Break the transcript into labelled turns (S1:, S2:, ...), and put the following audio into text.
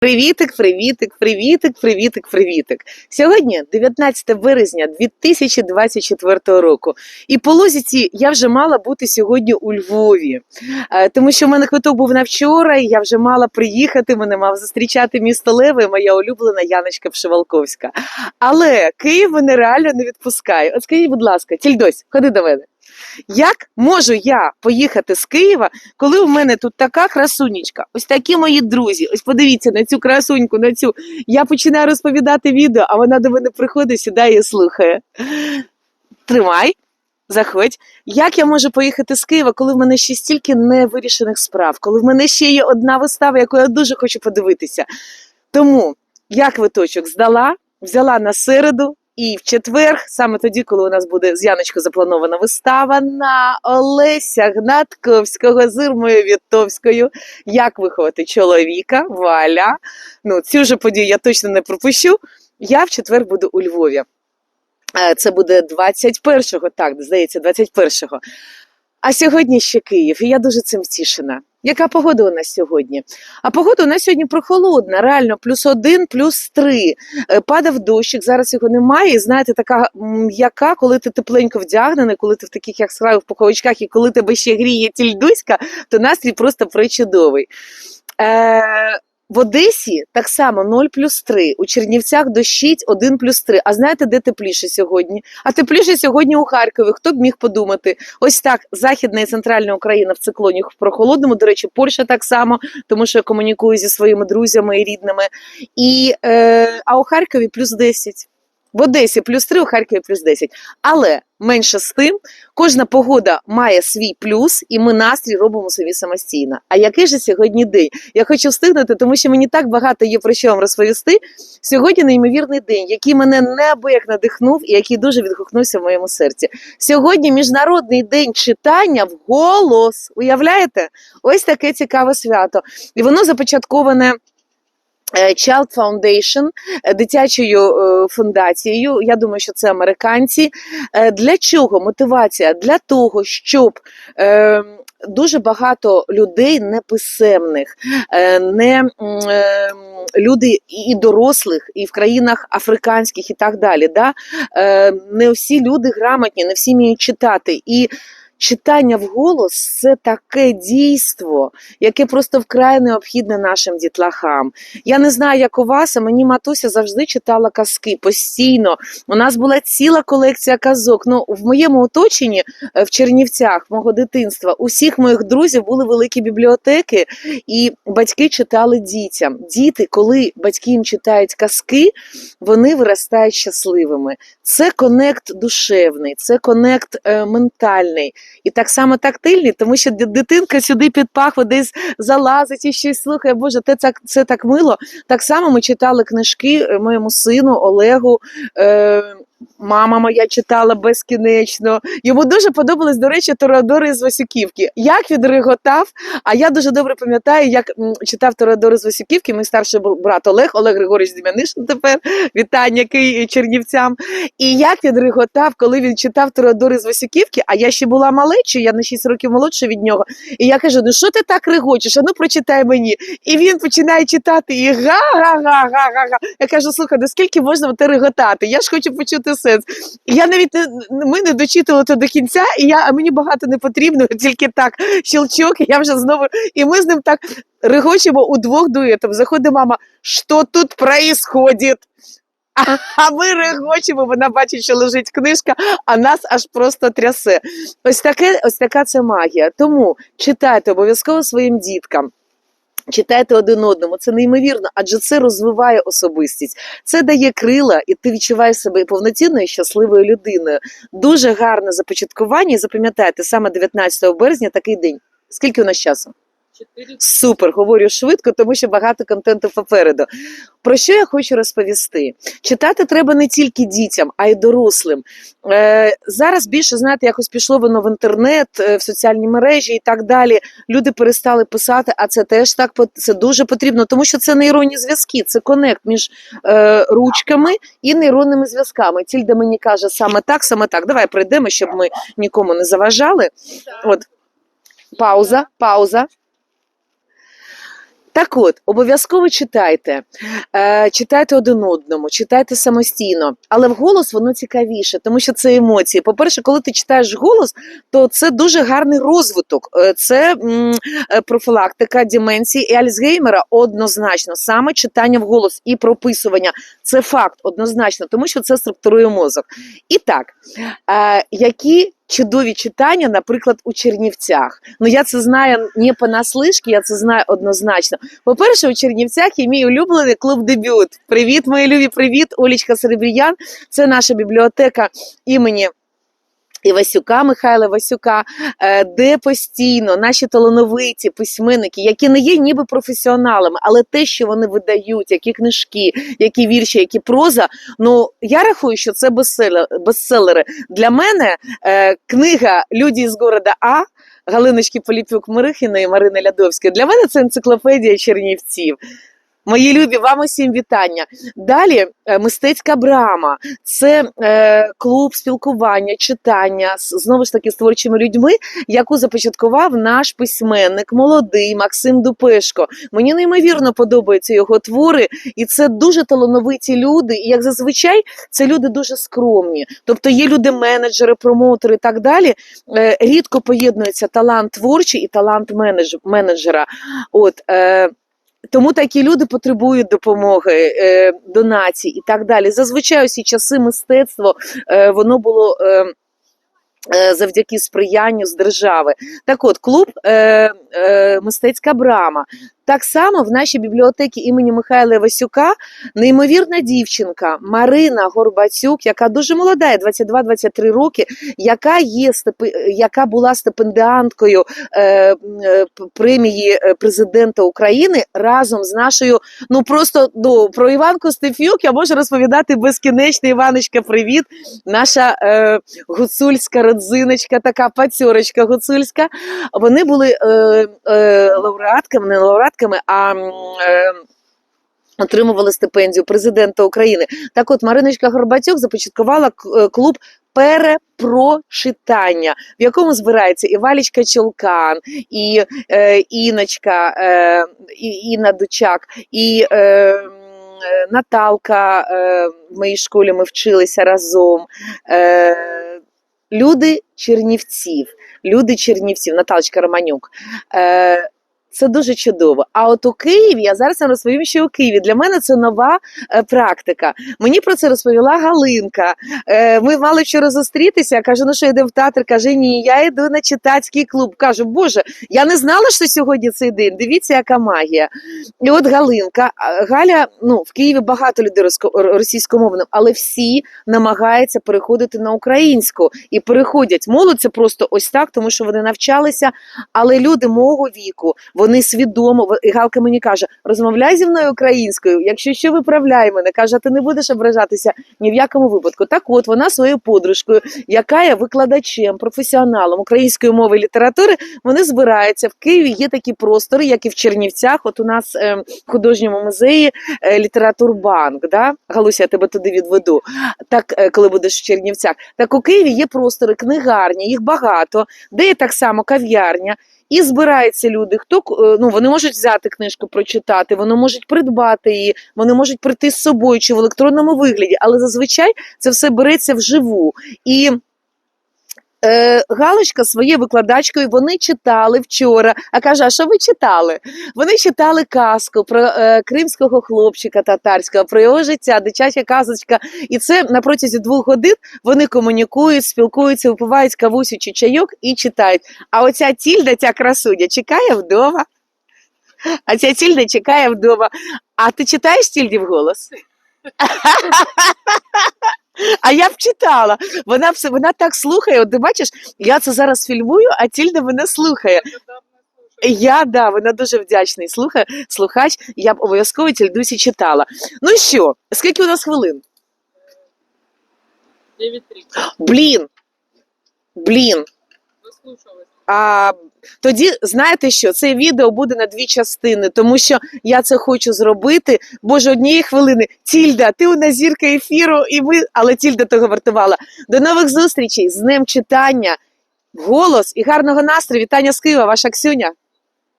S1: Привітик, привітик, привітик, привітик, привітик. Сьогодні 19 березня 2024 року. І по лозіці я вже мала бути сьогодні у Львові, Е, тому що в мене квиток був на вчора, і я вже мала приїхати. Мене мав зустрічати місто Леви, моя улюблена Яночка Пшивалковська. Але Київ мене реально не відпускає. От скажіть, будь ласка, тільдось, ходи до мене. Як можу я поїхати з Києва, коли в мене тут така красунечка? Ось такі мої друзі. Ось подивіться на цю красуньку, на цю. Я починаю розповідати відео, а вона до мене приходить, сідає і слухає. Тримай, заходь. Як я можу поїхати з Києва, коли в мене ще стільки невирішених справ, коли в мене ще є одна вистава, яку я дуже хочу подивитися. Тому я квиточок здала, взяла на середу. І в четвер, саме тоді, коли у нас буде з Яночкою запланована вистава на Олеся Гнатковського з Ірмою Вітовською. Як виховати чоловіка, валя. Ну, цю ж подію я точно не пропущу. Я в четвер буду у Львові. Е, Це буде 21-го, так, здається, 21-го. А сьогодні ще Київ, і я дуже цим втішена. Яка погода у нас сьогодні? А погода у нас сьогодні прохолодна, реально, плюс один, плюс три. Е, Падав дощик, зараз його немає. І знаєте, така м'яка, коли ти тепленько вдягнений, коли ти в таких яскравих пуховичках, і коли тебе ще гріє тільдуська, то настрій просто причудовий. Е, в Одесі так само 0 плюс 3, у Чернівцях дощить 1 плюс 3. А знаєте, де тепліше сьогодні? А тепліше сьогодні у Харкові. Хто б міг подумати? Ось так, Західна і Центральна Україна в циклоні в прохолодному. До речі, Польща так само, тому що я комунікую зі своїми друзями і рідними. І, е, а у Харкові плюс 10. В Одесі плюс 3, у Харкові плюс 10. Але менше з тим, кожна погода має свій плюс, і ми настрій робимо собі самостійно. А який же сьогодні день? Я хочу встигнути, тому що мені так багато є про що вам розповісти. Сьогодні неймовірний день, який мене неабияк надихнув і який дуже відгукнувся в моєму серці. Сьогодні міжнародний день читання в голос. Уявляєте? Ось таке цікаве свято. І воно започатковане. Е, Child Foundation, е, дитячою е, фундацією. Я думаю, що це американці. Для чого мотивація? Для того, щоб дуже багато людей неписемних, не люди і дорослих, і в країнах африканських, і так далі. Да? Не всі люди грамотні, не всі вміють читати. І Читання вголос це таке дійство, яке просто вкрай необхідне нашим дітлахам. Я не знаю, як у вас, а мені матуся завжди читала казки постійно. У нас була ціла колекція казок. Ну, в моєму оточенні е, в Чернівцях, мого дитинства, усіх моїх друзів були великі бібліотеки, і батьки читали дітям. Діти, коли батьки їм читають казки, вони виростають щасливими. Це конект душевний, це конект е, ментальний. І так само тактильні, тому що дитинка сюди під пахву десь залазить і щось слухає. Боже, це, це, це так мило. Так само ми читали книжки е, моєму сину Олегу. Е, Мама моя читала безкінечно. Йому дуже подобались, до речі, Торадори з Васюківки. Як він реготав, а я дуже добре пам'ятаю, як читав Торадори з Васюківки, мій старший брат Олег, Олег Григорович Дем'янишин тепер, вітання Ки- чернівцям. І як він реготав, коли він читав Торадори з Васюківки, а я ще була малечою, я на 6 років молодша від нього. І я кажу: ну що ти так регочеш? А ну прочитай мені. І він починає читати і га-га-га-га-га-га. Я кажу, слухай, ну скільки можна ти реготати? Я ж хочу почути сенс. Я навіть ми не дочитали то до кінця, і я а мені багато не потрібно, тільки так щелчок, і я вже знову. І ми з ним так регочемо удвох дуетом. Заходить мама, що тут происходит? А, а ми регочемо, вона бачить, що лежить книжка, а нас аж просто трясе. Ось таке, ось така це магія. Тому читайте обов'язково своїм діткам. Читайте один одному, це неймовірно, адже це розвиває особистість, це дає крила, і ти відчуваєш себе повноцінною щасливою людиною. Дуже гарне започаткування. І запам'ятайте, саме 19 березня такий день. Скільки у нас часу? Супер, говорю швидко, тому що багато контенту попереду. Про що я хочу розповісти? Читати треба не тільки дітям, а й дорослим. Е, зараз більше знаєте, якось пішло воно в інтернет, е, в соціальні мережі і так далі. Люди перестали писати, а це теж так це дуже потрібно, тому що це нейронні зв'язки, це конект між е, ручками і нейронними зв'язками. Тільда мені каже саме так, саме так. Давай пройдемо, щоб ми нікому не заважали. От пауза, пауза. Так от, обов'язково читайте, е, читайте один одному, читайте самостійно, але вголос воно цікавіше, тому що це емоції. По-перше, коли ти читаєш голос, то це дуже гарний розвиток. Е, Це м, е, профілактика деменції і Альцгеймера однозначно. Саме читання вголос і прописування це факт однозначно, тому що це структурує мозок. І так, е, які чудові читання, наприклад, у Чернівцях. Ну я це знаю не понаслишки, я це знаю однозначно. По-перше, у Чернівцях є мій улюблений клуб дебют. Привіт, мої любі, привіт, Олічка Серебріян. Це наша бібліотека імені. Івасюка Михайла Васюка, е, де постійно наші талановиті письменники, які не є ніби професіоналами, але те, що вони видають, які книжки, які вірші, які проза. Ну я рахую, що це бестселер- бестселери. Для мене е, книга Люди з города А. Галиночки Поліпюк Мирихіної і Марини Лядовської. Для мене це енциклопедія Чернівців. Мої любі, вам усім вітання. Далі е, мистецька брама, це е, клуб спілкування, читання з- знову ж таки з творчими людьми, яку започаткував наш письменник, молодий Максим Дупешко. Мені неймовірно подобаються його твори, і це дуже талановиті люди. І як зазвичай, це люди дуже скромні. Тобто є люди, менеджери, промоутери і так далі. Е, рідко поєднується талант творчий і талант менедж, менеджера. От, е, тому такі люди потребують допомоги, е, донацій і так далі. Зазвичай усі часи мистецтво е, воно було. Е, Завдяки сприянню з держави. Так от, клуб е, е, Мистецька брама. Так само в нашій бібліотеці імені Михайла Васюка неймовірна дівчинка Марина Горбацюк, яка дуже молода, 22-23 роки, яка є яка була стипендіанткою е, е, премії е, президента України разом з нашою. Ну просто ну, про Іванку Стефюк я можу розповідати безкінечно. Іваночка, привіт! Наша е, гуцульська родзиночка, така пацьорочка гуцульська. Вони були е, е, лауреатками, не лауреатками, а. Е, Отримували стипендію президента України. Так от Мариночка Горбатюк започаткувала е, клуб перепрошитання, в якому збирається і Валічка Чолкан, і е, Іночка, е, і Інна Дучак, і е, е, Наталка. Е, в моїй школі ми вчилися разом. Е, люди Чернівців, люди Чернівців, Наталочка Романюк. Е, це дуже чудово. А от у Києві я зараз розповім, що у Києві для мене це нова е, практика. Мені про це розповіла Галинка. Е, ми мали вчора зустрітися. Я кажу, ну що йдемо в театр? Каже, ні, я йду на читацький клуб. Кажу, Боже, я не знала, що сьогодні цей день. Дивіться, яка магія. І от Галинка, Галя, ну в Києві багато людей російськомовних, але всі намагаються переходити на українську і переходять. Молодь просто ось так, тому що вони навчалися. Але люди мого віку, вони свідомо. І Галка мені каже: розмовляй зі мною українською. Якщо що, виправляй мене. каже, ти не будеш ображатися ні в якому випадку. Так, от вона своєю подружкою, яка є викладачем, професіоналом української мови і літератури, вони збираються в Києві. Є такі простори, як і в Чернівцях. От у нас е, в художньому музеї е, літературбанк. Да? Галуся, я тебе туди відведу. Так, е, коли будеш в Чернівцях. Так у Києві є простори, книгарні, їх багато, де є так само кав'ярня. І збираються люди. Хто е, ну вони можуть взяти книжку, прочитати, вони можуть придбати її, вони можуть прийти з собою чи в електронному вигляді, але зазвичай це все береться вживу. І е, Галочка своєю викладачкою вони читали вчора. А каже: а що ви читали? Вони читали казку про е, кримського хлопчика татарського, про його життя, дитяча казочка. І це на протязі двох годин вони комунікують, спілкуються, випивають кавусю чи чайок і читають. А оця тільда, ця красуня, чекає вдома. А ця тільда чекає вдома. А ти читаєш тільді вголос? А я б читала. Вона все вона так слухає. От ти бачиш, я це зараз фільмую, а тільда мене слухає. Я да, вона дуже вдячний Слухає слухач. Я б обов'язково тільдусі читала. Ну що, скільки у нас хвилин?
S2: 9-3.
S1: Блін. Блін. А тоді знаєте що? Це відео буде на дві частини, тому що я це хочу зробити. Боже, однієї хвилини. Тільда, ти у нас зірка ефіру, і ми, але Тільда того вартувала. До нових зустрічей з Днем читання, голос і гарного настрою. Вітання з Києва, ваша Ксюня.